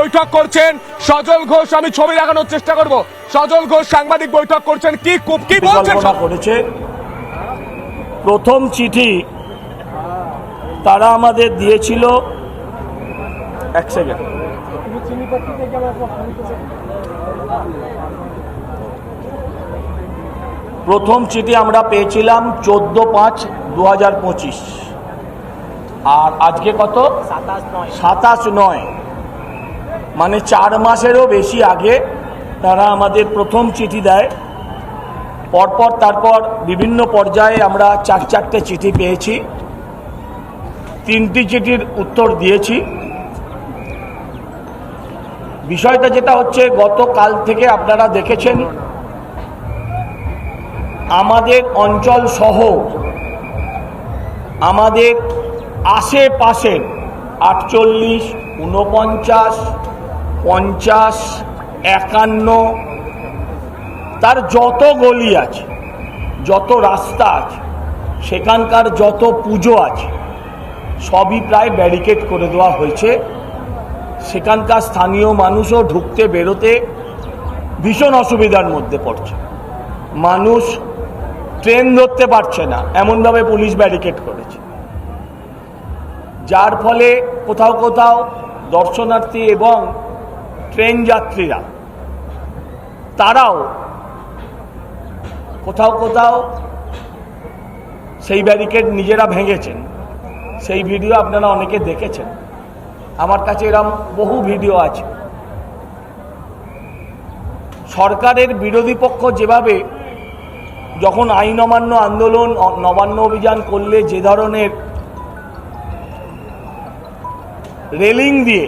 বৈঠক করছেন সজল ঘোষ আমি ছবি দেখানোর চেষ্টা করব। সজল ঘোষ সাংবাদিক বৈঠক করছেন কি কু- কি বলছেন করেছে প্রথম চিঠি তারা আমাদের দিয়েছিল এক সেকেন্ড। প্রথম চিঠি আমরা পেয়েছিলাম চোদ্দ পাঁচ দু হাজার পঁচিশ। আর আজকে কত? সাতাশ নয়। সাতাশ নয়। মানে চার মাসেরও বেশি আগে তারা আমাদের প্রথম চিঠি দেয়। পরপর তারপর বিভিন্ন পর্যায়ে আমরা চার চারটে চিঠি পেয়েছি। তিনটি চিঠির উত্তর দিয়েছি। বিষয়টা যেটা হচ্ছে, গতকাল থেকে আপনারা দেখেছেন, আমাদের অঞ্চল সহ আমাদের আশেপাশের আটচল্লিশ উনপঞ্চাশ পঞ্চাশ, একান্ন, তার যত গলি আছে, যত রাস্তা আছে, সেখানকার যত পুজো আছে, সবই প্রায় ব্যারিকেড করে দেওয়া হয়েছে। সেখানকার স্থানীয় মানুষও ঢুকতে, বেরোতে ভীষণ অসুবিধার মধ্যে পড়ছে। মানুষ ট্রেন ধরতে পারছে না, এমনভাবে পুলিশ ব্যারিকেড করেছে। যার ফলে কোথাও কোথাও দর্শনার্থী এবং ট্রেন যাত্রীরা। তারাও কোথাও কোথাও সেই ব্যারিকেড নিজেরা ভেঙেছেন। সেই ভিডিও আপনারা অনেকে দেখেছেন। আমার কাছে এরম বহু ভিডিও আছে। সরকারের বিরোধী পক্ষ যেভাবে যখন আইন অমান্য আন্দোলন, নবান্ন অভিযান করলে যে ধরনের রেলিং দিয়ে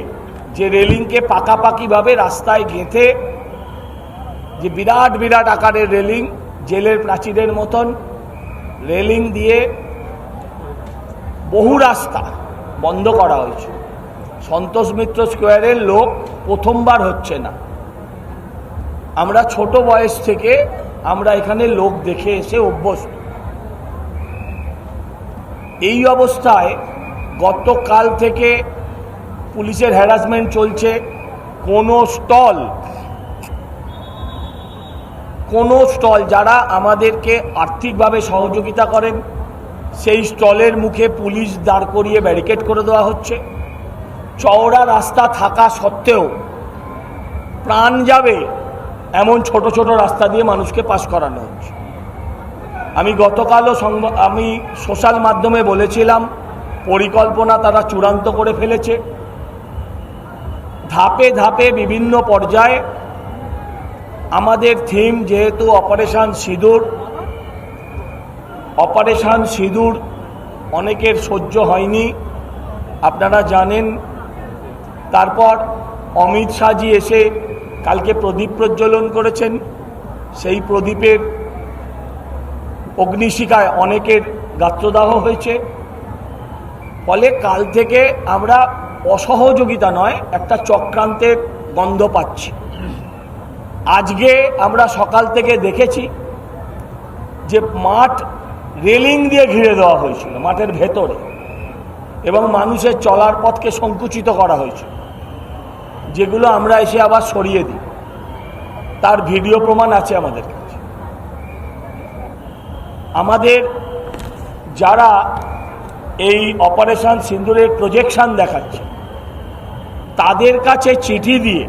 যে রেলিংকে পাকাপাকিভাবে রাস্তায় গেঁথে, যে বিরাট বিরাট আকারের রেলিং, জেলের প্রাচীরের মতন রেলিং দিয়ে বহু রাস্তা বন্ধ করা হয়েছে। সন্তোষ মিত্র স্কোয়ারের লোক প্রথমবার হচ্ছে না। আমরা ছোট বয়স থেকে আমরা এখানে লোক দেখে এসে অভ্যস্ত। এই অবস্থায় গতকাল থেকে পুলিশের হ্যারাসমেন্ট চলছে, কোনো স্টল কোনো স্টল যারা আমাদেরকে আর্থিকভাবে সহযোগিতা করেন, সেই স্টলের মুখে পুলিশ দাঁড় করিয়ে ব্যারিকেড করে দেওয়া হচ্ছে। চওড়া রাস্তা থাকা সত্ত্বেও প্রাণ যাবে এমন ছোট ছোট রাস্তা দিয়ে মানুষকে পাশ করানো হচ্ছে। আমি গতকালও আমি সোশ্যাল মাধ্যমে বলেছিলাম, পরিকল্পনা তারা চূড়ান্ত করে ফেলেছে। ধাপে ধাপে বিভিন্ন পর্যায়ে আমাদের থিম যেহেতু অপারেশান সিঁদুর অপারেশান সিঁদুর অনেকের সহ্য হয়নি। আপনারা জানেন, তারপর অমিত শাহজি এসে কালকে প্রদীপ প্রজ্বলন করেছেন। সেই প্রদীপের অগ্নিশিকায় অনেকের গাত্রদাহ হয়েছে। ফলে কাল থেকে আমরা অসহযোগিতা নয়, একটা চক্রান্তের গন্ধ পাচ্ছি। আজকে আমরা সকাল থেকে দেখেছি যে মাঠ রেলিং দিয়ে ঘিরে দেওয়া হয়েছিল, মাঠের ভেতরে, এবং মানুষের চলার পথকে সংকুচিত করা হয়েছে যেগুলো আমরা এসে আবার সরিয়ে দিই। তার ভিডিও প্রমাণ আছে আমাদের কাছে। আমাদের যারা এই অপারেশন সিন্দুরের প্রজেকশন দেখাচ্ছে। তাদের কাছে চিঠি দিয়ে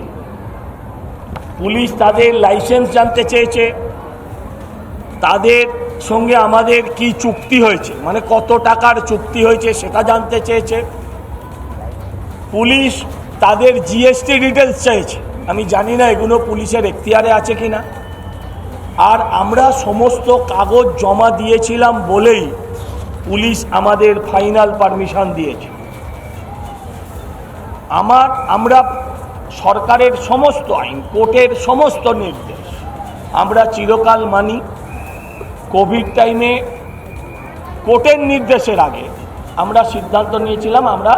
পুলিশ তাদের লাইসেন্স জানতে চেয়েছে। তাদের সঙ্গে আমাদের কি চুক্তি হয়েছে মানে কত টাকার চুক্তি হয়েছে সেটা জানতে চেয়েছে। পুলিশ তাদের জিএসটি ডিটেলস চাইছে। আমি জানি না এগুলো পুলিশের এখতিয়ারে আছে কি না আর আমরা সমস্ত কাগজ জমা দিয়েছিলাম বলেই পুলিশ আমাদের ফাইনাল পারমিশন দিয়েছে। আমার, আমরা সরকারের সমস্ত আইন, কোর্টের সমস্ত নির্দেশ, আমরা চিরকাল মানি। কোভিড টাইমে কোর্টের নির্দেশের আগে আমরা সিদ্ধান্ত নিয়েছিলাম, আমরা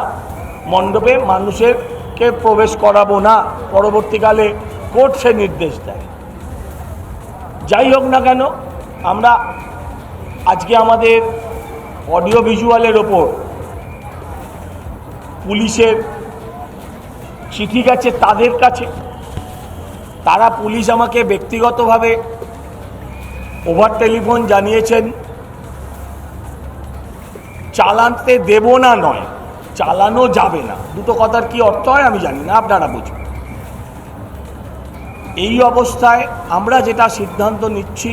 মণ্ডপে মানুষেরকে প্রবেশ করাবো না। পরবর্তীকালে কোর্ট সে নির্দেশ দেয়। যাই হোক না কেন, আমরা আজকে আমাদের অডিও ভিজুয়ালের ওপর পুলিশের চিঠি গেছে তাদের কাছে। তারা পুলিশ আমাকে ব্যক্তিগতভাবে ওভার টেলিফোন জানিয়েছেন, চালানতে দেব না নয়, চালানো যাবে না। দুটো কথার কি অর্থ হয় আমি জানি না, আপনারা বুঝুন। এই অবস্থায় আমরা যেটা সিদ্ধান্ত নিচ্ছি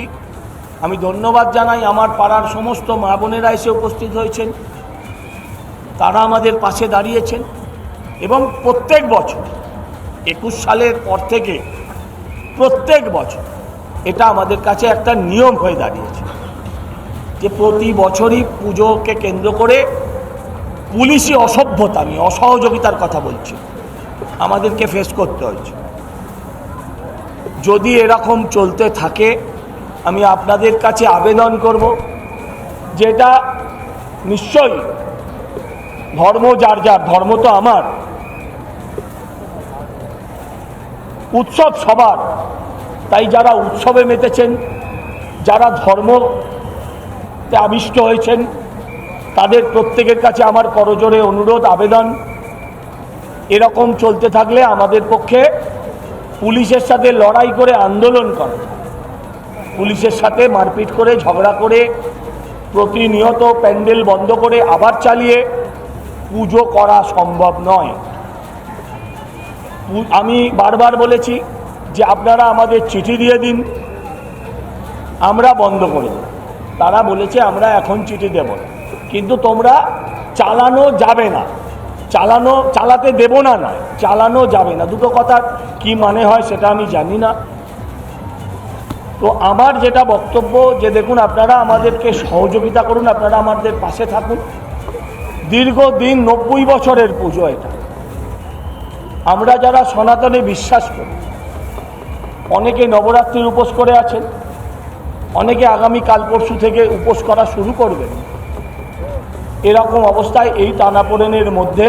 আমি ধন্যবাদ জানাই আমার পাড়ার সমস্ত মা বোনেরা এসে উপস্থিত হয়েছেন। তারা আমাদের পাশে দাঁড়িয়েছেন এবং প্রত্যেক বছর, একুশ সালের পর থেকে প্রত্যেক বছর এটা আমাদের কাছে একটা নিয়ম হয়ে দাঁড়িয়েছে যে প্রতি বছরই পুজোকে কেন্দ্র করে পুলিশি অসভ্যতা আমি অসহযোগিতার কথা বলছি, আমাদেরকে ফেস করতে হয়েছে। যদি এরকম চলতে থাকে আমি আপনাদের কাছে আবেদন করব, যেটা নিশ্চয়ই ধর্ম যার যার, ধর্ম তো আমার। উৎসব সবার, তাই যারা উৎসবে মেতেছেন, যারা ধর্মতে আবিষ্ট হয়েছেন, তাদের প্রত্যেকের কাছে আমার করজোরে অনুরোধ, আবেদন। এরকম চলতে থাকলে আমাদের পক্ষে পুলিশের সাথে লড়াই করে আন্দোলন করা। পুলিশের সাথে মারপিট করে, ঝগড়া করে, প্রতিনিয়ত প্যান্ডেল বন্ধ করে আবার চালিয়ে পুজো করা সম্ভব নয়। আমি বারবার বলেছি যে আপনারা আমাদের চিঠি দিয়ে দিন, আমরা বন্ধ করে। তারা বলেছে, আমরা এখন চিঠি দেব কিন্তু তোমরা চালানো যাবে না। চালানো, চালাতে দেব না নয়, চালানো যাবে না। দুটো কথার কি মানে হয় সেটা আমি জানি না। তো আমার যেটা বক্তব্য, যে দেখুন আপনারা আমাদেরকে সহযোগিতা করুন, আপনারা আমাদের পাশে থাকুন। দীর্ঘদিন নব্বই বছরের পুজো এটা। আমরা যারা সনাতনে বিশ্বাস করি, অনেকে নবরাত্রির উপোস করে আছেন, অনেকে আগামী কাল পরশু থেকে উপোস করা শুরু করবেন। এরকম অবস্থায় এই টানাপোড়েনের মধ্যে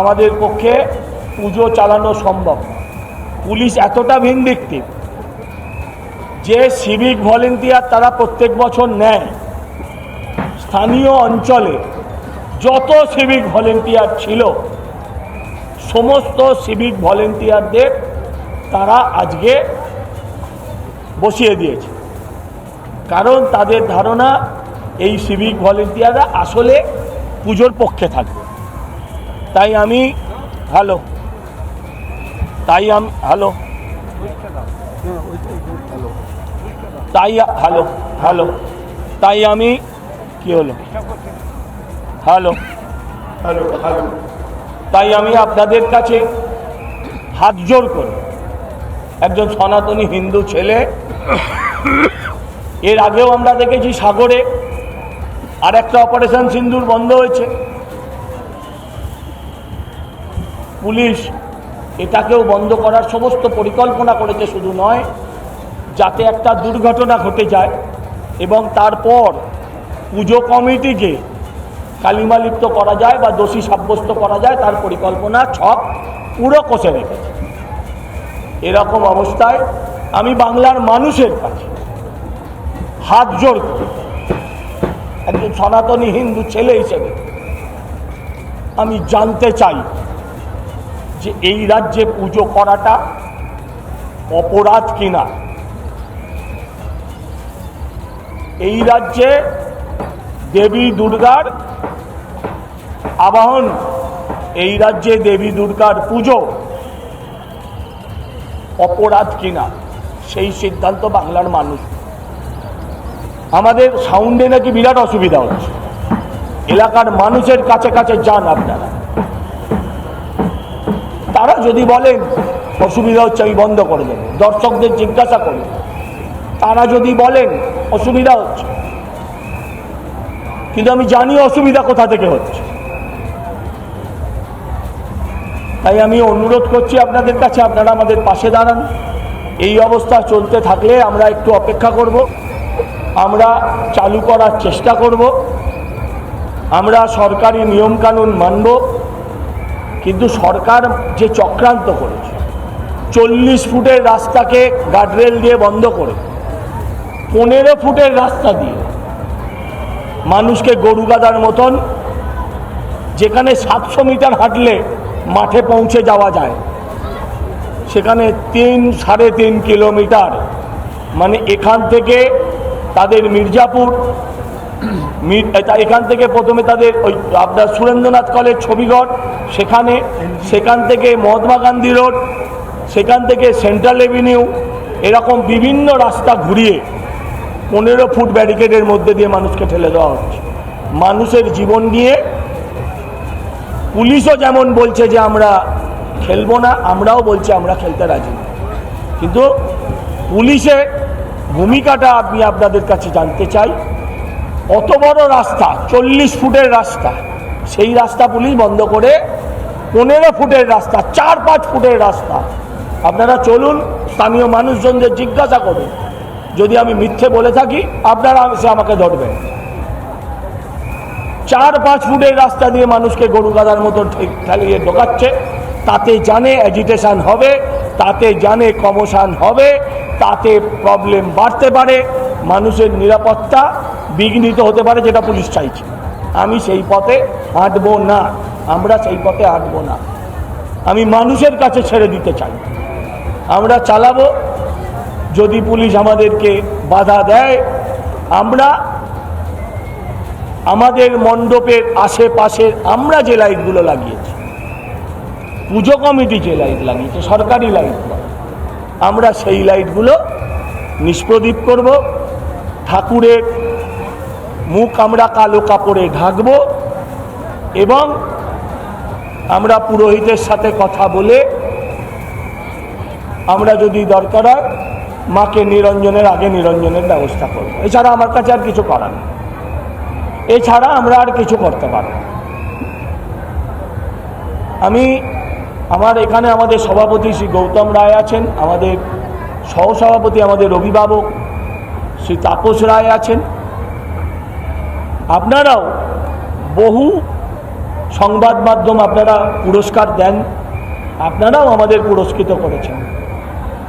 আমাদের পক্ষে পুজো চালানো সম্ভব। পুলিশ এতটা ভিন্ডিক্টিভ যে সিভিক ভলেন্টিয়ার তারা প্রত্যেক বছর নেয়। স্থানীয় অঞ্চলে যত সিভিক ভলেন্টিয়ার ছিল, সমস্ত সিভিক ভলেন্টিয়ারদের তারা আজকে বসিয়ে দিয়েছে। কারণ তাদের ধারণা, এই সিভিক ভলেন্টিয়াররা আসলে পুজোর পক্ষে থাকবে তাই আমি হ্যালো তাই আমি হ্যালো তাই হ্যালো হ্যালো তাই আমি কি হলো? Hello hello hello. তাই আমি আপনাদের কাছে হাত জোর করি। একজন সনাতনী হিন্দু ছেলে এর আগেও আমরা দেখেছি সাগরে আর একটা অপারেশন সিন্দুর বন্ধ হয়েছে। পুলিশ এটাকেও বন্ধ করার সমস্ত পরিকল্পনা করেছে শুধু নয় যাতে একটা দুর্ঘটনা ঘটে যায় এবং তারপর পুজো কমিটিকে কালিমালিপ্ত করা যায় বা দোষী সাব্যস্ত করা যায়, তার পরিকল্পনা ছক পুরো কষে রেখেছে। এরকম অবস্থায় আমি বাংলার মানুষের কাছে হাত জোর করি একজন সনাতনী হিন্দু ছেলে হিসেবে আমি জানতে চাই যে এই রাজ্যে পুজো করাটা অপরাধ কিনা। এই রাজ্যে দেবী দুর্গার আবাহন, এই রাজ্যে দেবী দুর্গার পুজো অপরাধ কিনা, সেই সিদ্ধান্ত বাংলার মানুষ। আমাদের সাউন্ডে নাকি বিরাট অসুবিধা হচ্ছে। এলাকার মানুষের কাছে কাছে যান আপনারা। তারা যদি বলেন, অসুবিধা হচ্ছে, আমি বন্ধ করে দেবো। দর্শকদের জিজ্ঞাসা করি তারা যদি বলেন অসুবিধা হচ্ছে। কিন্তু আমি জানি অসুবিধা কোথা থেকে হচ্ছে। তাই আমি অনুরোধ করছি আপনাদের কাছে, আপনারা আমাদের পাশে দাঁড়ান। এই অবস্থা চলতে থাকলে আমরা একটু অপেক্ষা করব। আমরা চালু করার চেষ্টা করব। আমরা সরকারি নিয়মকানুন মানব। কিন্তু সরকার যে চক্রান্ত করেছে, চল্লিশ ফুটের রাস্তাকে গার্ডরেল দিয়ে বন্ধ করে পনেরো ফুটের রাস্তা দিয়ে মানুষকে গরু গাদার মতন যেখানে সাতশো মিটার হাঁটলে মাঠে পৌঁছে যাওয়া যায়, সেখানে তিন, সাড়ে তিন কিলোমিটার মানে এখান থেকে তাদের মির্জাপুর, মির- এখান থেকে প্রথমে তাদের ওই আপনার সুরেন্দ্রনাথ কলেজ ছবিগড় সেখানে, সেখান থেকে মহাত্মা গান্ধী রোড, সেখান থেকে সেন্ট্রাল এভিনিউ, এরকম বিভিন্ন রাস্তা ঘুরিয়ে পনেরো ফুট ব্যারিকেডের মধ্যে দিয়ে মানুষকে ঠেলে দেওয়া হচ্ছে। মানুষের জীবন নিয়ে পুলিশও যেমন বলছে যে আমরা খেলব না, আমরাও বলছি আমরা খেলতে রাজি। কিন্তু পুলিশের ভূমিকাটা আমি আপনাদের কাছে জানতে চাই। অত বড় রাস্তা, চল্লিশ ফুটের রাস্তা, সেই রাস্তা পুলিশ বন্ধ করে পনেরো ফুটের রাস্তা, চার পাঁচ ফুটের রাস্তা। আপনারা চলুন, স্থানীয় মানুষজনদের জিজ্ঞাসা করুন। যদি আমি মিথ্যে বলে থাকি, আপনারা সে আমাকে ধরবেন চার পাঁচ ফুটের রাস্তা দিয়ে মানুষকে গরু গাদার মতো ঠেলিয়ে ঢোকাচ্ছে। তাতে জানে অ্যাজিটেশন হবে, তাতে জানে কমোশন হবে, তাতে প্রবলেম বাড়তে পারে, মানুষের নিরাপত্তা বিঘ্নিত হতে পারে যেটা পুলিশ চাইছে। আমি সেই পথে হাঁটবো না, আমরা সেই পথে হাঁটবো না। আমি মানুষের কাছে ছেড়ে দিতে চাই। আমরা চালাবো যদি পুলিশ আমাদেরকে বাধা দেয়, আমরা আমাদের মণ্ডপের আশেপাশের আমরা যে লাইটগুলো লাগিয়েছি, পুজো কমিটি যে লাইট লাগিয়েছে, সরকারি লাইট। আমরা সেই লাইটগুলো নিষ্প্রদীপ করব, ঠাকুরের মুখ আমরা কালো কাপড়ে ঢাকব এবং আমরা পুরোহিতের সাথে কথা বলে আমরা যদি দরকার হয় মাকে নিরঞ্জনের আগে নিরঞ্জনের ব্যবস্থা করব। এছাড়া আমার কাছে আর কিছু করার নেই। এছাড়া আমরা আর কিছু করতে পারব আমি আমার এখানে আমাদের সভাপতি শ্রী গৌতম রায় আছেন, আমাদের সহসভাপতি আমাদের অভিভাবক শ্রী তাপস রায় আছেন। আপনারাও বহু সংবাদ মাধ্যম আপনারা পুরস্কার দেন, আপনারাও আমাদের পুরস্কৃত করেছেন।